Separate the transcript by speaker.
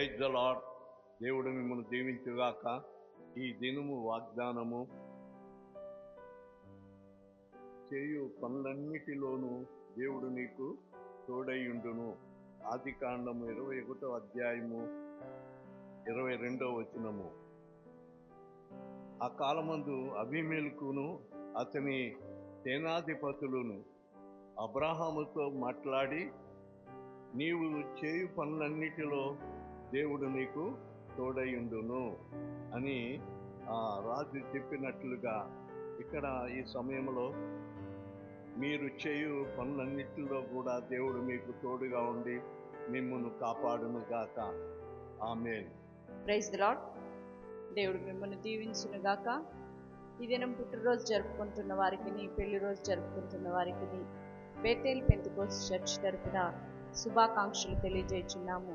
Speaker 1: Praise the lord దేవుడు మిమ్మల్ని దీవించుగాక. ఈ దినము వాగ్దానము చేయు పనులన్నిటిలోనూ దేవుడు నీకు తోడైయుండును. ఆది కాండము ఇరవై ఒకటో అధ్యాయము ఇరవై రెండో వచనము. ఆ కాలమందు అభిమేలుకును అతని సేనాధిపతులను అబ్రాహాముతో మాట్లాడి నీవు చేయు పనులన్నిటిలో దేవుడు నీకు తోడయుండును అని ఆ రాజు చెప్పినట్లుగా ఇక్కడ ఈ సమయంలో మీరు చేయు పనులన్నిటిలో కూడా దేవుడు మీకు తోడుగా ఉండి మిమ్మల్ని కాపాడును గాక. ఆమె
Speaker 2: ప్రైజ్ ద లాడ్ దేవుడు మిమ్మల్ని దీవించును గాక. ఈ దినం పుట్టినరోజు జరుపుకుంటున్న వారికి పెళ్ళి రోజు జరుపుకుంటున్న వారికి బేతేల్ పెంతుకోస్ చర్చ్ తరపున శుభాకాంక్షలు తెలియజేస్తున్నాము